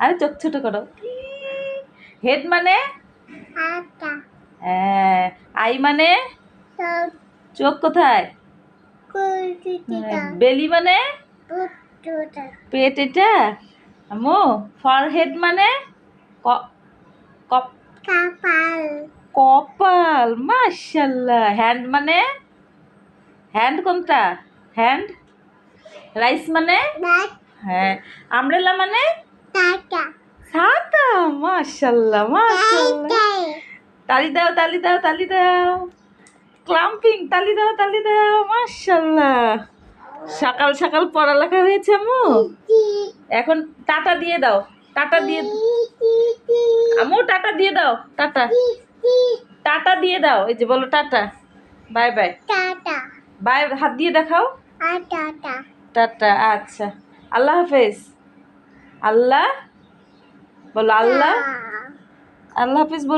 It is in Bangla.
আরে চোখ ছোট করো। হেড মানে? হ্যাঁ, আই মানে? চোখ। কোথায়? কুচিটা বেলি মানে? পেট এটা? আমো ফরহেড মানে? ক- কপাল। মাশাল্লাহ হ্যান্ড মানে? হ্যান্ড কোনটা? হ্যান্ড? রাইস মানে? হ্যাঁ। আমব্রেলা মানে? মাশাল্লাহ মাশাল্লাহ তালি দাও তালি দাও তালি দাও ক্লাম্পিং তালি দাও তালি দাও মাশাল্লাহ সকাল সকাল পড়ালেখা হয়েছে আমু এখন টাটা দিয়ে দাও টাটা দিয়ে আমু টাটা দিয়ে দাও টাটা। টাটা দিয়ে দাও এই যে বলো tata. Bye bye. Tata bye হাত দিয়ে দেখাও। টাটা আচ্ছা। আল্লাহ হাফেজ। আল্লাহ? বলো আল্লাহ? আল্লাহ। হাফিজ বলো।